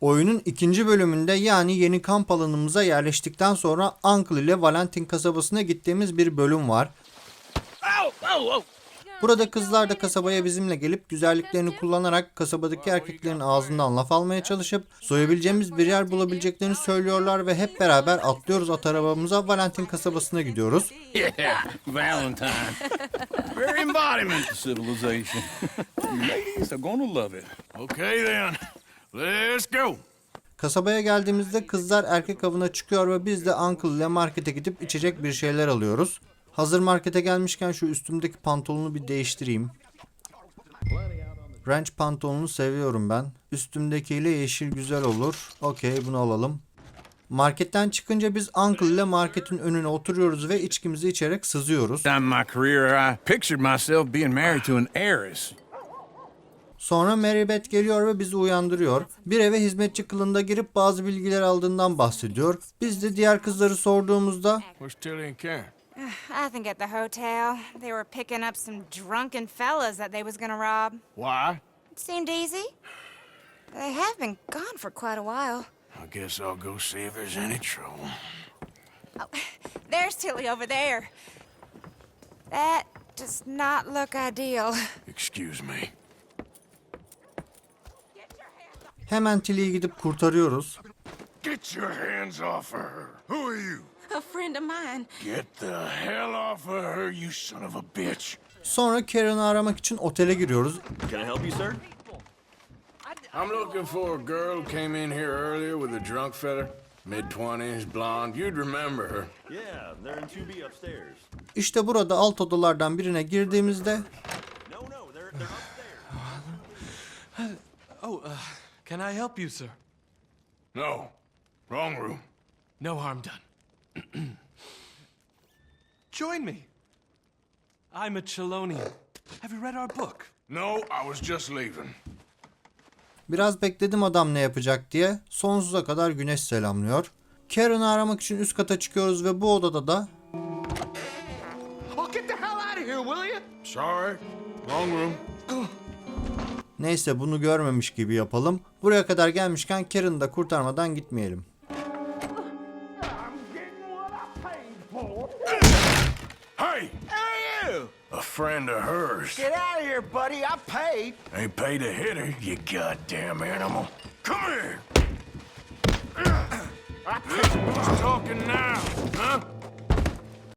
Oyunun ikinci bölümünde yani yeni kamp alanımıza yerleştikten sonra Uncle ile Valentin kasabasına gittiğimiz bir bölüm var. Burada kızlar da kasabaya bizimle gelip güzelliklerini kullanarak kasabadaki erkeklerin ağzından laf almaya çalışıp soyabileceğimiz bir yer bulabileceklerini söylüyorlar ve hep beraber atlıyoruz at arabamıza Valentin kasabasına gidiyoruz. Yeah, Valentine. Very embodiment of civilization. you ladies are gonna love it. Okay then, let's go. Kasabaya geldiğimizde kızlar erkek avına çıkıyor ve biz de Uncle ile markete gidip içecek bir şeyler alıyoruz. Hazır markete gelmişken şu üstümdeki pantolonu bir değiştireyim. Ranch pantolonunu seviyorum ben. Üstümdekiyle yeşil güzel olur. Okey bunu alalım. Marketten çıkınca biz Uncle ile marketin önüne oturuyoruz ve içkimizi içerek sızıyoruz. Sonra Mary Beth geliyor ve bizi uyandırıyor. Bir eve hizmetçi kılığında girip bazı bilgiler aldığından bahsediyor. Biz de diğer kızları sorduğumuzda? I think at the hotel. They were picking up some drunken fellas that they was gonna rob. Why? It seemed easy. They have been gone for quite a while. I guess I'll go see if there's any trouble. There's Tilly over there. That does not look ideal. Excuse me. Hemen Tilly'yi gidip kurtarıyoruz. Get your hands off of her. Who are you? A friend of mine. Get the hell off of her, you son of a bitch. Sonra Karen'ı aramak için otele giriyoruz. Can I help you, sir? I'm looking for a girl who came in here earlier with a drunk fella. Mid 20s, blonde. You'd remember her. Yeah, they're in 2B upstairs. İşte burada alt odalardan birine girdiğimizde No, no, they're they're upstairs. Oh, uh, can I help you, sir? No. Wrong room. No harm done. Join me. I'm a Chelonian. Have you read our book? No, I was just leaving. biraz bekledim adam ne yapacak diye. Sonsuza kadar güneş selamlıyor. Karen'ı aramak için üst kata çıkıyoruz ve bu odada da Oh, get the hell out of here, will you? Sorry. Wrong room. Neyse bunu görmemiş gibi yapalım. Buraya kadar gelmişken Karen'ı da kurtarmadan gitmeyelim. Hey! A friend of hers. Get out of here, buddy. I paid. Ain't paid to hit her, you goddamn animal. Come here! Who's talking now, huh?